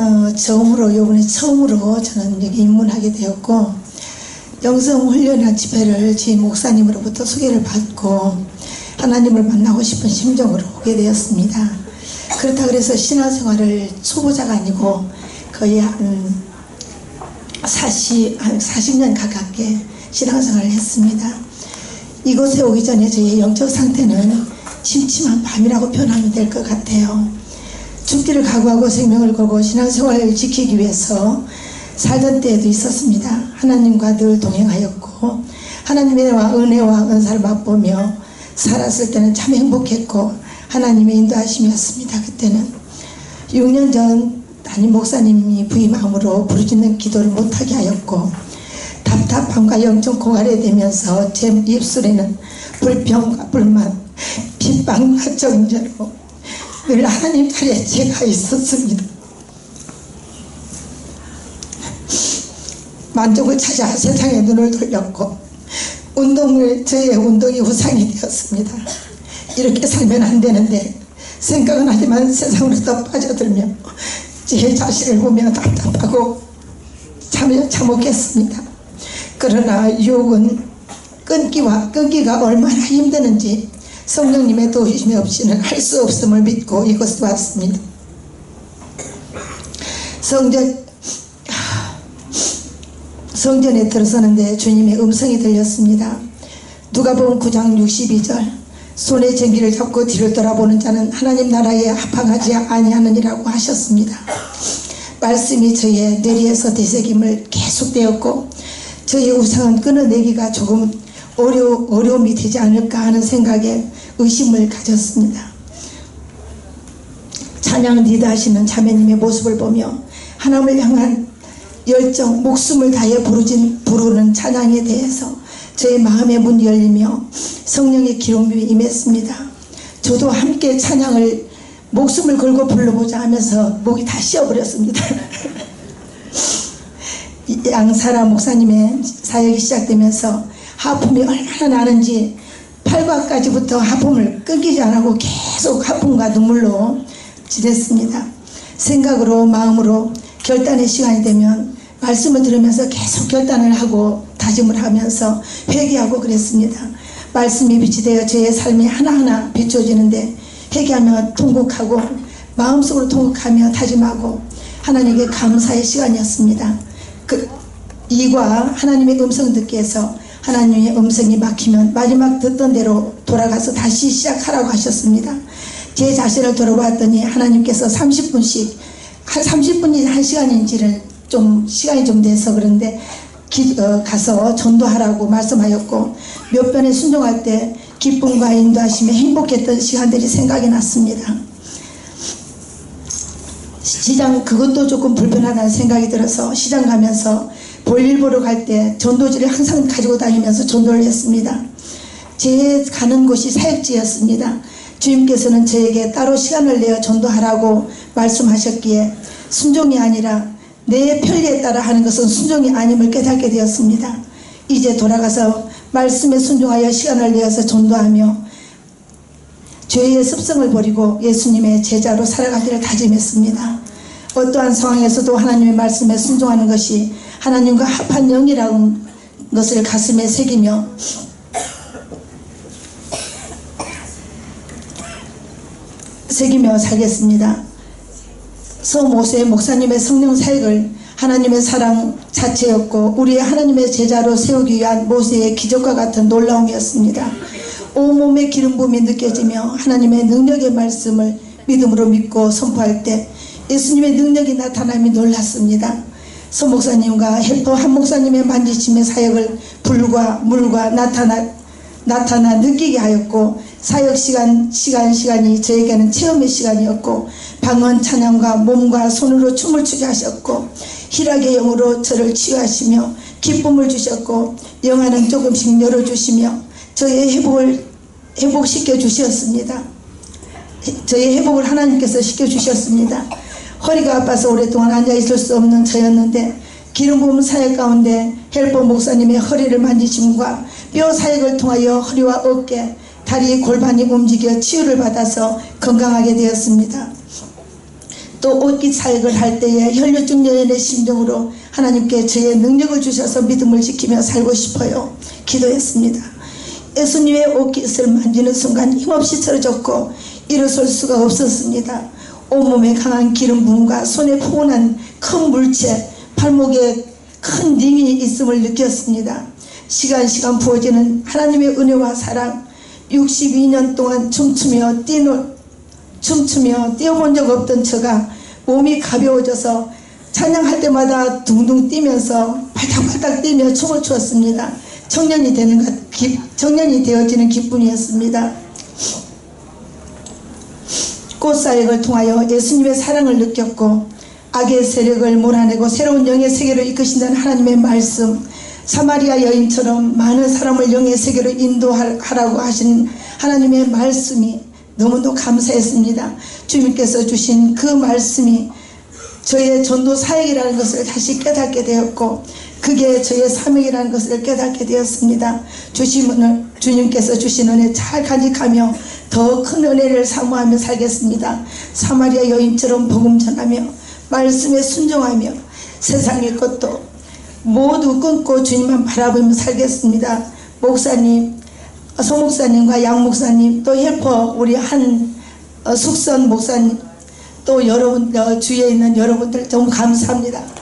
어, 처음으로 요번에 처음으로 저는 여기 입문하게 되었고 영성 훈련한 집회를 제 목사님으로부터 소개를 받고 하나님을 만나고 싶은 심정으로 오게 되었습니다. 그렇다 그래서 신앙생활을 초보자가 아니고 거의 한 40, 한 40년 가깝게 신앙생활을 했습니다. 이곳에 오기 전에 저의 영적 상태는 침침한 밤이라고 표현하면 될 것 같아요. 죽기를 각오하고 생명을 걸고 신앙생활을 지키기 위해서 살던 때에도 있었습니다. 하나님과 늘 동행하였고 하나님의 은혜와 은사를 맛보며 살았을 때는 참 행복했고 하나님의 인도하심이었습니다. 그때는 6년 전 담임 목사님이 부임함으로 부르짖는 기도를 못하게 하였고 답답함과 영적 고갈이 되면서 제 입술에는 불평과 불만, 핍박과 정죄로 늘 하나님 자리에 제가 있었습니다. 만족을 찾아 세상에 눈을 돌렸고 운동을 저의 운동이 우상이 되었습니다. 이렇게 살면 안 되는데 생각은 하지만 세상으로 더 빠져들며 제 자신을 보며 답답하고 참여 참혹했습니다. 그러나 유혹은 끊기와 끊기가 얼마나 힘드는지 성령님의 도우심이 없이는 할 수 없음을 믿고 이곳에 왔습니다. 성전 성전에 들어서는데 주님의 음성이 들렸습니다. 누가복음 9장 62절 손에 전기를 잡고 뒤를 돌아보는 자는 하나님 나라에 합항하지 아니하느니라고 하셨습니다. 말씀이 저의 뇌리에서 되새김을 계속되었고 저의 우상은 끊어내기가 조금 어려, 어려움이 되지 않을까 하는 생각에 의심을 가졌습니다. 찬양 리드하시는 자매님의 모습을 보며 하나님을 향한 열정, 목숨을 다해 부르진, 부르는 찬양에 대해서 저의 마음의 문이 열리며 성령의 기름이 임했습니다. 저도 함께 찬양을 목숨을 걸고 불러보자 하면서 목이 다 쉬어버렸습니다. 양사라 목사님의 사역이 시작되면서 하품이 얼마나 나는지 팔과까지부터 하품을 끊기지 않고 계속 하품과 눈물로 지냈습니다. 생각으로 마음으로 결단의 시간이 되면 말씀을 들으면서 계속 결단을 하고 다짐을 하면서 회개하고 그랬습니다. 말씀이 빛이 되어 저의 삶이 하나하나 비춰지는데 회개하며 통곡하고 마음속으로 통곡하며 다짐하고 하나님께 감사의 시간이었습니다. 그 이과 하나님의 음성 듣기 위해서 하나님의 음성이 막히면 마지막 듣던 대로 돌아가서 다시 시작하라고 하셨습니다. 제 자신을 돌아봤더니 하나님께서 30분씩 한 30분이 한 시간인지를 좀 시간이 좀 돼서 그런데 기, 어, 가서 전도하라고 말씀하였고 몇 번에 순종할 때 기쁨과 인도하심에 행복했던 시간들이 생각이 났습니다. 시장 그것도 조금 불편하다는 생각이 들어서 시장 가면서 볼일 보러 갈 때 전도지를 항상 가지고 다니면서 전도를 했습니다. 제 가는 곳이 사역지였습니다. 주님께서는 저에게 따로 시간을 내어 전도하라고 말씀하셨기에 순종이 아니라 내 편리에 따라 하는 것은 순종이 아님을 깨닫게 되었습니다. 이제 돌아가서 말씀에 순종하여 시간을 내어서 전도하며 죄의 습성을 버리고 예수님의 제자로 살아가기를 다짐했습니다. 어떠한 상황에서도 하나님의 말씀에 순종하는 것이 하나님과 합한 영이라는 것을 가슴에 새기며 새기며 살겠습니다. 서 모세 목사님의 성령 사역을 하나님의 사랑 자체였고 우리의 하나님의 제자로 세우기 위한 모세의 기적과 같은 놀라움이었습니다. 온몸의 기름 부음이 느껴지며 하나님의 능력의 말씀을 믿음으로 믿고 선포할 때 예수님의 능력이 나타남이 놀랐습니다. 서 목사님과 해퍼 한 목사님의 만지심의 사역을 불과 물과 나타나 나타나 느끼게 하였고 사역 시간 시간 시간이 저에게는 체험의 시간이었고 방언 찬양과 몸과 손으로 춤을 추게 하셨고 희락의 영으로 저를 치유하시며 기쁨을 주셨고 영화는 조금씩 열어주시며 저의 회복을 회복시켜 주셨습니다. 저의 회복을 하나님께서 시켜 주셨습니다. 허리가 아파서 오랫동안 앉아있을 수 없는 저였는데 기름 부음 사역 가운데 헬퍼 목사님의 허리를 만지심과 뼈 사역을 통하여 허리와 어깨, 다리 골반이 움직여 치유를 받아서 건강하게 되었습니다. 또 옷깃 사역을 할 때에 혈류증 여인의 심정으로 하나님께 저의 능력을 주셔서 믿음을 지키며 살고 싶어요. 기도했습니다. 예수님의 옷깃을 만지는 순간 힘없이 쓰러졌고 일어설 수가 없었습니다. 온몸에 강한 기름 부음과 손에 포근한 큰 물체, 발목에 큰 링이 있음을 느꼈습니다. 시간 시간 부어지는 하나님의 은혜와 사랑 62년 동안 춤추며 뛰노, 춤추며 뛰어본 적 없던 저가 몸이 가벼워져서 찬양할 때마다 둥둥 뛰면서 발딱발딱 뛰며 춤을 추었습니다. 청년이 되는 청년이 되어지는 기쁨이었습니다. 꽃사역을 통하여 예수님의 사랑을 느꼈고 악의 세력을 몰아내고 새로운 영의 세계로 이끄신다는 하나님의 말씀 사마리아 여인처럼 많은 사람을 영의 세계로 인도하라고 하신 하나님의 말씀이 너무도 감사했습니다. 주님께서 주신 그 말씀이 저의 전도 사역이라는 것을 다시 깨닫게 되었고 그게 저의 사명이라는 것을 깨닫게 되었습니다. 주신 은혜, 주님께서 주신 은혜 잘 간직하며 더 큰 은혜를 사모하며 살겠습니다. 사마리아 여인처럼 복음 전하며 말씀에 순종하며 세상의 것도 모두 끊고 주님만 바라보며 살겠습니다. 목사님, 소 목사님과 양 목사님, 또 헬퍼 우리 한 어, 숙선 목사님, 또 여러분 어, 주위에 있는 여러분들 너무 감사합니다.